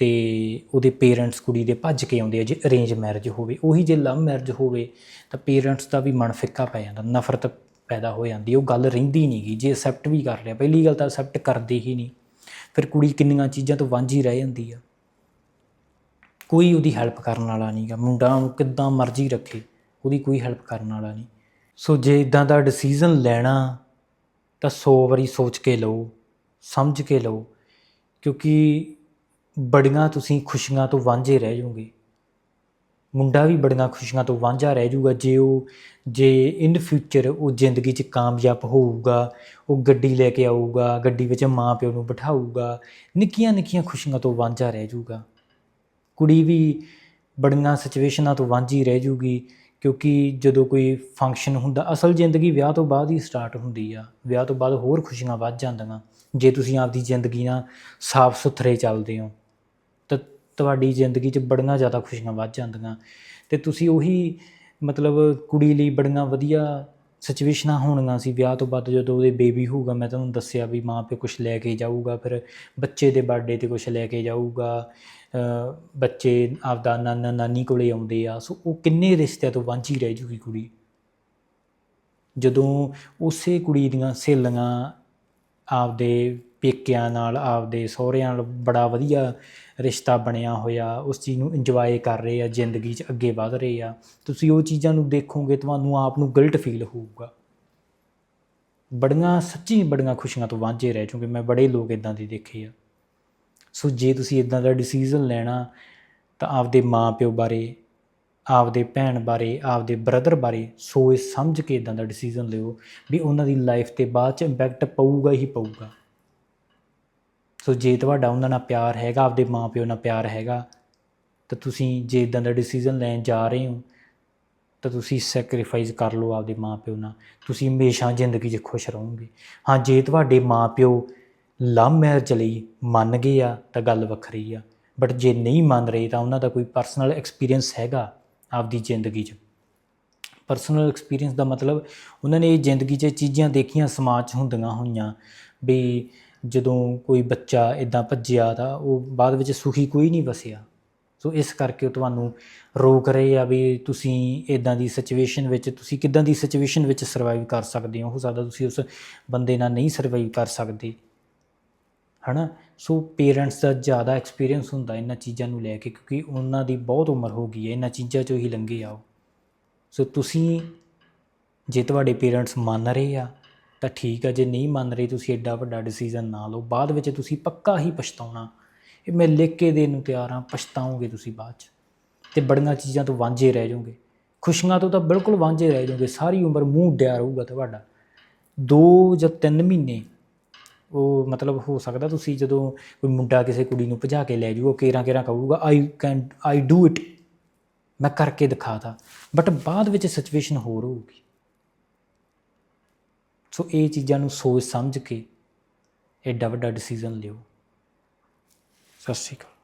Speaker 1: ਤੇ ਉਹਦੇ ਪੇਰੈਂਟਸ ਕੁੜੀ ਦੇ ਭੱਜ ਕੇ ਆਉਂਦੇ ਆ, ਜੇ ਅਰੇਂਜ ਮੈਰਿਜ ਹੋਵੇ, ਉਹੀ ਜੇ ਲਵ ਮੈਰਿਜ ਹੋਵੇ, ਤਾਂ ਪੇਰੈਂਟਸ ਦਾ ਵੀ ਮਨ ਫਿੱਕਾ ਪੈ ਜਾਂਦਾ, ਨਫ਼ਰਤ ਪੈਦਾ ਹੋ ਜਾਂਦੀ, ਉਹ ਗੱਲ ਰਹਿੰਦੀ ਨਹੀਂਗੀ ਜੇ ਅਸੈਪਟ ਵੀ ਕਰ ਲਿਆ ਪਹਿਲੀ ਗੱਲ ਤਾਂ ਅਸੈਪਟ ਕਰਦੇ ਹੀ ਨਹੀਂ ਫਿਰ ਕੁੜੀ ਕਿੰਨੀਆਂ ਚੀਜ਼ਾਂ ਤੋਂ ਵਾਂਝੀ ਰਹਿ ਜਾਂਦੀ ਆ। ਕੋਈ ਉਹਦੀ ਹੈਲਪ ਕਰਨ ਵਾਲਾ ਨਹੀਂਗਾ ਮੁੰਡਾ ਉਹਨੂੰ ਕਿੱਦਾਂ ਮਰਜ਼ੀ ਰੱਖੇ, ਉਹਦੀ ਕੋਈ ਹੈਲਪ ਕਰਨ ਵਾਲਾ ਨਹੀਂ ਸੋ ਜੇ ਇਦਾਂ ਦਾ ਡਿਸੀਜਨ ਲੈਣਾ, ਤਾਂ 100 ਵਾਰੀ ਸੋਚ ਕੇ ਲਓ, ਸਮਝ ਕੇ ਲਓ, ਕਿਉਂਕਿ ਬੜੀਆਂ ਤੁਸੀਂ ਖੁਸ਼ੀਆਂ ਤੋਂ ਵਾਂਝੇ ਰਹਿ ਜਾਓਗੇ। ਮੁੰਡਾ ਵੀ ਬੜੀਆਂ ਖੁਸ਼ੀਆਂ ਤੋਂ ਵਾਂਝਾ ਰਹਿ ਜਾਊਗਾ ਜੇ ਉਹ, ਜੇ ਇਨ ਫਿਊਚਰ ਉਹ ਜ਼ਿੰਦਗੀ 'ਚ ਕਾਮਯਾਬ ਹੋਊਗਾ, ਉਹ ਗੱਡੀ ਲੈ ਕੇ ਆਊਗਾ, ਗੱਡੀ ਵਿੱਚ ਮਾਂ ਪਿਓ ਨੂੰ ਬਿਠਾਊਗਾ, ਨਿੱਕੀਆਂ ਨਿੱਕੀਆਂ ਖੁਸ਼ੀਆਂ ਤੋਂ ਵਾਂਝਾ ਰਹਿ ਜਾਊਗਾ। ਕੁੜੀ ਵੀ ਬੜੀਆਂ ਸਿਚੁਏਸ਼ਨਾਂ ਤੋਂ ਵਾਂਝੀ ਰਹਿ ਜੂਗੀ ਕਿਉਂਕਿ ਜਦੋਂ ਕੋਈ ਫੰਕਸ਼ਨ ਹੁੰਦਾ, ਅਸਲ ਜ਼ਿੰਦਗੀ ਵਿਆਹ ਤੋਂ ਬਾਅਦ ਹੀ ਸਟਾਰਟ ਹੁੰਦੀ ਆ। ਵਿਆਹ ਤੋਂ ਬਾਅਦ ਹੋਰ ਖੁਸ਼ੀਆਂ ਵੱਧ ਜਾਂਦੀਆਂ। ਜੇ ਤੁਸੀਂ ਆਪਦੀ ਜ਼ਿੰਦਗੀ ਨਾਲ ਸਾਫ਼ ਸੁਥਰੇ ਚੱਲਦੇ ਹੋ ਤੁਹਾਡੀ ਜ਼ਿੰਦਗੀ 'ਚ ਬੜੀਆਂ ਜ਼ਿਆਦਾ ਖੁਸ਼ੀਆਂ ਵੱਧ ਜਾਂਦੀਆਂ। ਤੇ ਤੁਸੀਂ ਉਹੀ ਮਤਲਬ ਕੁੜੀ ਲਈ ਬੜੀਆਂ ਵਧੀਆ ਸਿਚੁਏਸ਼ਨਾਂ ਹੋਣਗੀਆਂ ਸੀ ਵਿਆਹ ਤੋਂ ਬਾਅਦ ਜਦੋਂ ਉਹਦੇ ਬੇਬੀ ਹੋਊਗਾ, ਮੈਂ ਤੁਹਾਨੂੰ ਦੱਸਿਆ ਵੀ ਮਾਂ ਪਿਓ ਕੁਝ ਲੈ ਕੇ ਜਾਊਗਾ, ਫਿਰ ਬੱਚੇ ਦੇ ਬਰਥਡੇ ਤੇ ਕੁਝ ਲੈ ਕੇ ਜਾਊਗਾ ਬੱਚੇ ਆਪਦਾ ਨਾਨਾ ਨਾਨੀ ਕੋਲੇ ਆਉਂਦੇ ਆ, ਸੋ ਉਹ ਕਿੰਨੇ ਰਿਸ਼ਤਿਆਂ ਤੋਂ ਵਾਂਝੀ ਰਹਿ ਜੂਗੀ ਕੁੜੀ? ਜਦੋਂ ਉਸੇ ਕੁੜੀ ਦੀਆਂ ਸਹੇਲੀਆਂ ਆਪਦੇ ਪੇਕਿਆਂ ਨਾਲ, ਆਪਦੇ ਸਹੁਰਿਆਂ ਨਾਲ ਬੜਾ ਵਧੀਆ ਰਿਸ਼ਤਾ ਬਣਿਆ ਹੋਇਆ। ਉਸ ਚੀਜ਼ ਨੂੰ ਇੰਜੋਏ ਕਰ ਰਹੇ ਆ, ਜ਼ਿੰਦਗੀ 'ਚ ਅੱਗੇ ਵਧ ਰਹੇ ਆ। ਤੁਸੀਂ ਉਹ ਚੀਜ਼ਾਂ ਨੂੰ ਦੇਖੋਗੇ, ਤੁਹਾਨੂੰ ਆਪ ਨੂੰ ਗਿਲਟ ਫੀਲ ਹੋਊਗਾ। ਬੜੀਆਂ ਸੱਚੀ ਬੜੀਆਂ ਖੁਸ਼ੀਆਂ ਤੋਂ ਵਾਂਝੇ ਰਹਿ ਚੁੱਕੇ। ਮੈਂ ਬੜੇ ਲੋਕ ਇਦਾਂ ਦੇ ਦੇਖੇ ਆ। ਸੋ ਜੇ ਤੁਸੀਂ ਇਦਾਂ ਦਾ ਡਿਸੀਜਨ ਲੈਣਾ, ਤਾਂ ਆਪਦੇ ਮਾਪਿਓ ਬਾਰੇ, ਆਪਦੇ ਭੈਣ ਬਾਰੇ, ਆਪਦੇ ਬ੍ਰਦਰ ਬਾਰੇ ਸੋਚ ਸਮਝ ਕੇ ਇਦਾਂ ਦਾ ਡਿਸੀਜਨ ਲਿਓ ਵੀ ਉਹਨਾਂ ਦੀ ਲਾਈਫ ਤੇ ਬਾਅਦ ਚ ਇੰਪੈਕਟ ਪਊਗਾ ਹੀ ਪਊਗਾ। ਸੋ ਜੇ ਤੁਹਾਡਾ ਉਹਨਾਂ ਨਾਲ ਪਿਆਰ ਹੈਗਾ, ਆਪਦੇ ਮਾਪਿਓ ਨਾਲ ਪਿਆਰ ਹੈਗਾ, ਤਾਂ ਤੁਸੀਂ ਜੇ ਇਦਾਂ ਦਾ ਡਿਸੀਜਨ ਲੈਣ ਜਾ ਰਹੇ ਹੋ, ਤਾਂ ਤੁਸੀਂ ਸੈਕਰੀਫਾਈਸ ਕਰ ਲਓ ਆਪਦੇ ਮਾਪਿਓ ਨਾਲ। ਤੁਸੀਂ ਹਮੇਸ਼ਾ ਜ਼ਿੰਦਗੀ 'ਚ ਖੁਸ਼ ਰਹੋਗੇ। ਹਾਂ, ਜੇ ਤੁਹਾਡੇ ਮਾਪਿਓ ਲਵ ਮੈਰਿਜ ਲਈ ਮੰਨ ਗਏ ਆ, ਤਾਂ ਗੱਲ ਵੱਖਰੀ ਆ। ਬਟ ਜੇ ਨਹੀਂ ਮੰਨ ਰਹੇ, ਤਾਂ ਉਹਨਾਂ ਦਾ ਕੋਈ ਪਰਸਨਲ ਐਕਸਪੀਰੀਅੰਸ ਹੈਗਾ ਆਪਦੀ ਜ਼ਿੰਦਗੀ 'ਚ? ਪਰਸਨਲ ਐਕਸਪੀਰੀਅੰਸ ਦਾ ਮਤਲਬ, ਉਹਨਾਂ ਨੇ ਜ਼ਿੰਦਗੀ 'ਚ ਚੀਜ਼ਾਂ ਦੇਖੀਆਂ, ਸਮਾਜ 'ਚ ਹੁੰਦੀਆਂ ਹੋਈਆਂ, ਵੀ ਜਦੋਂ ਕੋਈ ਬੱਚਾ ਇਦਾਂ ਭੱਜਿਆ ਤਾਂ ਉਹ ਬਾਅਦ ਵਿੱਚ ਸੁਖੀ ਕੋਈ ਨਹੀਂ ਵਸਿਆ। ਸੋ ਇਸ ਕਰਕੇ ਉਹ ਤੁਹਾਨੂੰ ਰੋਕ ਰਹੇ ਆ ਵੀ ਤੁਸੀਂ ਇਦਾਂ ਦੀ ਸਿਚੁਏਸ਼ਨ ਵਿੱਚ ਤੁਸੀਂ ਕਿਦਾਂ ਦੀ ਸਿਚੁਏਸ਼ਨ ਵਿੱਚ ਸਰਵਾਈਵ ਕਰ ਸਕਦੇ ਹੋ? ਹੋ ਸਕਦਾ ਤੁਸੀਂ ਉਸ ਬੰਦੇ ਨਾਲ ਨਹੀਂ ਸਰਵਾਈਵ ਕਰ ਸਕਦੇ। ਹਨਾ? ਸੋ ਪੇਰੈਂਟਸ ਦਾ ਜ਼ਿਆਦਾ ਐਕਸਪੀਰੀਅੰਸ ਹੁੰਦਾ ਇਹਨਾਂ ਚੀਜ਼ਾਂ ਨੂੰ ਲੈ ਕੇ ਕਿਉਂਕਿ ਉਹਨਾਂ ਦੀ ਬਹੁਤ ਉਮਰ ਹੋ ਗਈ ਹੈ, ਇਹਨਾਂ ਚੀਜ਼ਾਂ 'ਚੋਂ ਹੀ ਲੰਘੇ ਆ ਉਹ। ਸੋ ਤੁਸੀਂ, ਜੇ ਤੁਹਾਡੇ ਪੇਰੈਂਟਸ ਮੰਨ ਰਹੇ ਆ ਤਾਂ ਠੀਕ ਆ ਜੇ ਨਹੀਂ ਮੰਨ ਰਹੇ ਤੁਸੀਂ ਐਡਾ ਵੱਡਾ ਡਿਸੀਜਨ ਨਾ ਲਓ, ਬਾਅਦ ਵਿੱਚ ਤੁਸੀਂ ਪੱਕਾ ਹੀ ਪਛਤਾਉਣਾ। ਇਹ ਮੈਂ ਲਿਖ ਕੇ ਦੇਣ ਨੂੰ ਤਿਆਰ ਹਾਂ, ਪਛਤਾਓਗੇ ਤੁਸੀਂ ਬਾਅਦ 'ਚ। ਤੇ ਬੜੀਆਂ ਚੀਜ਼ਾਂ ਤੋਂ ਵਾਂਝੇ ਰਹਿ ਜਾਓਗੇ। ਖੁਸ਼ੀਆਂ ਤੋਂ ਤਾਂ ਬਿਲਕੁਲ ਵਾਂਝੇ ਰਹਿ ਜਾਓਗੇ, ਸਾਰੀ ਉਮਰ ਮੂੰਹ ਡਿਆ ਰਹੂਗਾ ਤੁਹਾਡਾ। 2 ਜਾਂ 3 ਮਹੀਨੇ, ਉਹ ਮਤਲਬ ਹੋ ਸਕਦਾ ਤੁਸੀਂ ਜਦੋਂ ਕੋਈ ਮੁੰਡਾ ਕਿਸੇ ਕੁੜੀ ਨੂੰ ਭਜਾ ਕੇ ਲੈ ਜਾਊਗਾ ਕੇਰਾਂ ਕੇਰਾਂ ਕਹੂਗਾ I can I do it ਮੈਂ ਕਰਕੇ ਦਿਖਾਤਾ ਬਟ ਬਾਅਦ ਵਿੱਚ ਸਿਚੁਏਸ਼ਨ ਹੋਰ ਹੋਊਗੀ। ਸੋ ਇਹ ਚੀਜ਼ਾਂ ਨੂੰ ਸੋਚ ਸਮਝ ਕੇ ਐਡਾ ਵੱਡਾ ਡਿਸੀਜਨ ਲਿਓ। ਸਤਿ ਸ਼੍ਰੀ ਅਕਾਲ।